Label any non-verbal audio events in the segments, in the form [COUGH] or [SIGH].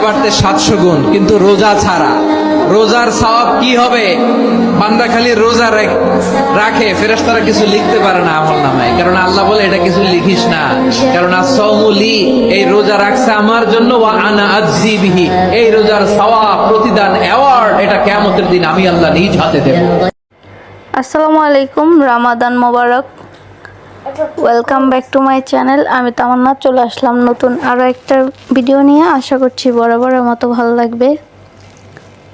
বাড়তে বাড়তে সাতশো গুণ, কিন্তু রোজা ছাড়া। রোজার সওয়াব কি হবে? বান্দা খালি রোজা রাখ- ফেরেশতারা কিছু লিখতে পারে না আমল নামায়। কারণ আল্লাহ বলে এটা কিছু লিখিস না। কারণ আসৌমুলি এই রোজা রাখছে আমার জন্য আনা আজ্জি বিহি। এই রোজার সওয়াব, প্রতিদান অ্যাওয়ার্ড এটা কেয়ামতের দিন আমি আল্লাহ নিজ হাতে দেব। আসসালামু আলাইকুম, রামাদান মোবারক। Welcome back to my channel আমি তামান্না চলে আসলাম নতুন আরও একটা ভিডিও নিয়ে। আশা করছি বরাবরের মতো ভালো লাগবে।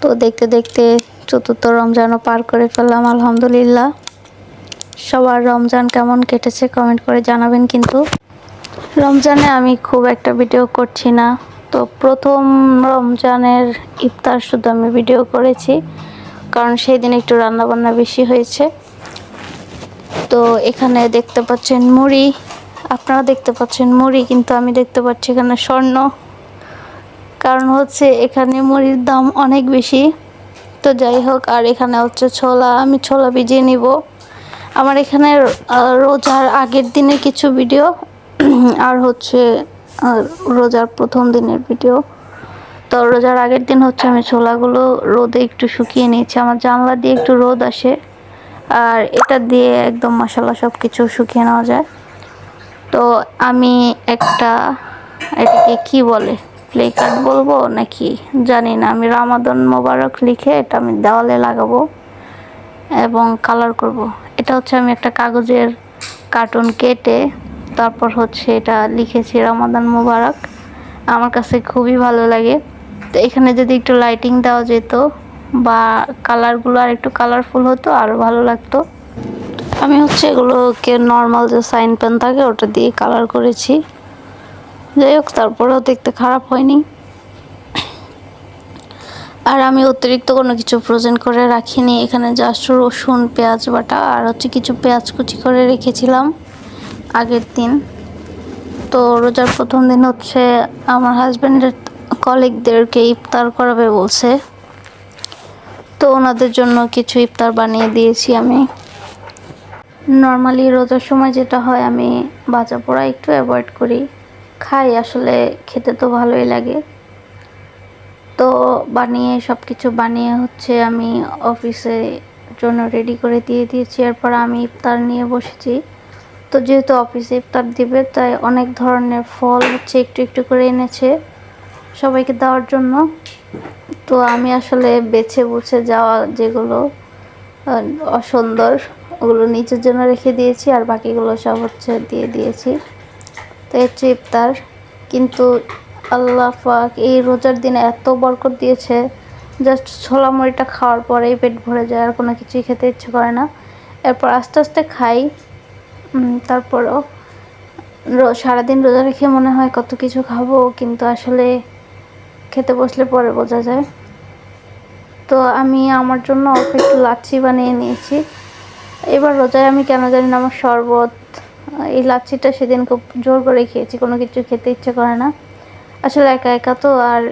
তো দেখতে দেখতে চতুর্থ রমজানও পার করে ফেললাম, আলহামদুলিল্লাহ। সবার রমজান কেমন কেটেছে কমেন্ট করে জানাবেন কিন্তু। রমজানে আমি খুব একটা ভিডিও করছি না। তো প্রথম রমজানের ইফতার শুধু আমি ভিডিও করেছি। কারণ সেই দিন একটু রান্নাবান্না বেশি হয়েছে। তো এখানে দেখতে পাচ্ছেন মুড়ি। আপনারা দেখতে পাচ্ছেন মুড়ি, কিন্তু আমি দেখতে পাচ্ছি এখানে স্বর্ণ। কারণ হচ্ছে এখানে মুড়ির দাম অনেক বেশি। তো যাই হোক, আর এখানে হচ্ছে ছোলা, আমি ছোলা ভিজিয়ে নিব। আমার এখানে রোজার আগের দিনের কিছু ভিডিও, [CLEARS THROAT] আর হচ্ছে রোজার প্রথম দিনের ভিডিও। তো রোজার আগের দিন হচ্ছে আমি ছোলাগুলো রোদে একটু শুকিয়ে নিয়েছি। আমার জানলা দিয়ে একটু রোদ আসে। আর এটা দিয়ে একদম মশলা সব কিছু শুকিয়ে নেওয়া যায়। তো আমি একটা, এটাকে কি বলে প্লে কার্ড বলব নাকি? জানি না, আমি রামাদন মোবারক লিখে এটা আমি দেওয়ালে লাগাবো এবং কালার করব। এটা হচ্ছে আমি একটা কাগজের কার্টুন কেটে তারপর হচ্ছে এটা লিখেছি রমাদান মোবারক। আমার কাছে খুবই ভালো লাগে। তো এখানে যদি একটু লাইটিং দেওয়া যেত বা কালারগুলো আর একটু কালারফুল হতো আরও ভালো লাগতো। আমি হচ্ছে এগুলোকে নর্মাল যে সাইন পেন থাকে, ওটা দিয়ে কালার করেছি। যাই হোক, তারপরেও দেখতে খারাপ হয়নি। আর আমি অতিরিক্ত কোনো কিছু ফ্রোজেন করে রাখিনি। এখানে জাস্ট রসুন, পেঁয়াজ বাটা আর হচ্ছে কিছু পেঁয়াজ কুচি করে রেখেছিলাম আগের দিন। তো রোজার প্রথম দিন হচ্ছে আমার হাজব্যান্ডের কলিগদেরকে ইফতার করাবে বলছে। তো ওনাদের জন্য কিছু ইফতার বানিয়ে দিয়েছি আমি। নর্মালি রোজার সময় যেটা হয়, আমি ভাজা পোড়া একটু অ্যাভয়েড করি। খাই, আসলে খেতে তো ভালোই লাগে। তো বানিয়ে সব কিছু বানিয়ে হচ্ছে আমি অফিসে জন্য রেডি করে দিয়ে দিয়েছি। এরপর আমি ইফতার নিয়ে বসেছি। তো যেহেতু অফিসে ইফতার দিবে, তাই অনেক ধরনের ফল হচ্ছে একটু একটু করে এনেছে সবাইকে দেওয়ার জন্য। তো আমি আসলে বেছে বুছে যাওয়া যেগুলো অসুন্দর, ওগুলো নিচের জন্য রেখে দিয়েছি আর বাকিগুলো সব হচ্ছে দিয়ে দিয়েছি। তো এই হচ্ছে ইফতার। কিন্তু আল্লাহ পাক এই রোজার দিনে এত বরকত দিয়েছে, জাস্ট ছোলা মুড়িটা খাওয়ার পরেই পেট ভরে যায়, আর কোনো কিছুই খেতে ইচ্ছে করে না। এরপর আস্তে আস্তে খাই তারপরও সারাদিন রোজা রেখে মনে হয় কত কিছু খাব, কিন্তু আসলে খেতে বসলে পরে বোঝা যায়। তো আমি আমার জন্য অল্প একটু লাচ্ছি বানিয়ে নিয়েছি। এবার রোজায় আমি কেন জানি না আমার শরবত এই লাচ্ছিটা সেদিন খুব জোর করে খেয়েছি, কোনো কিছু খেতে ইচ্ছে করে না। আসলে একা একা তো, আর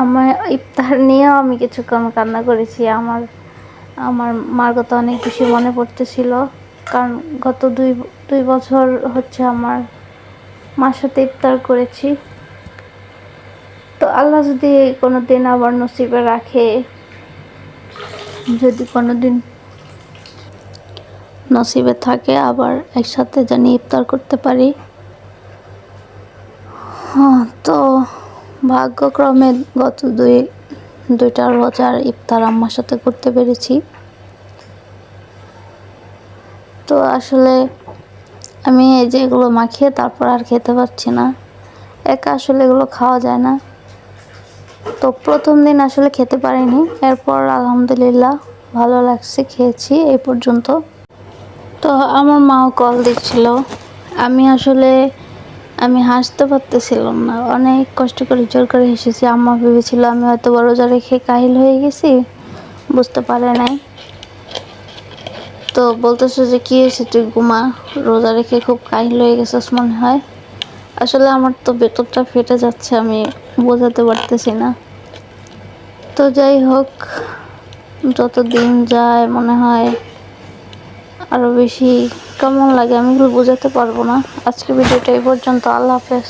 আমার ইফতার নিয়েও আমি কিছুক্ষণ কান্না করেছি। আমার আমার মার কথা অনেক বেশি মনে পড়তেছিল, কারণ গত দুই দুই বছর হচ্ছে আমার মার সাথে ইফতার করেছি। তো আল্লাহ যদি কোনো দিন আবার নসিবে রাখে যদি কোনো দিন নসিবে থাকে, আবার একসাথে জানি ইফতার করতে পারি। হ্যাঁ তো ভাগ্যক্রমে গত দুই, দুইটা রোজার ইফতার আম্মার সাথে করতে পেরেছি। তো আসলে আমি এই যে এগুলো মাখিয়ে তারপর আর খেতে পারছি না। একা আসলে এগুলো খাওয়া যায় না। তো প্রথম দিন আসলে খেতে পারিনি। এরপর আলহামদুলিল্লাহ ভালো লাগছে, খেয়েছি এই পর্যন্ত। তো আমার মাও কল দিচ্ছিল। আমি আসলে, আমি হাসতে পারতেছিলাম না। অনেক কষ্ট করে, জোর করে হেসেছি। আম্মা ভেবেছিল আমি হয়তো রোজা রেখে কাহিল হয়ে গেছি। বুঝতে পারে নাই। তো বলতেছে যে, কী হয়েছে? তুই ঘুমা। রোজা রেখে খুব কাহিল হয়ে গেছিস মনে হয়? আসলে আমার তো বেতনটা ফেটে যাচ্ছে, আমি বোঝাতে পারতেছি না। তো যাই হোক যত দিন যায় মনে হয় আরও বেশি কেমন লাগে আমি এগুলো বোঝাতে পারব না। আজকে ভিডিওটা এই পর্যন্ত, আল্লাহ হাফেজ।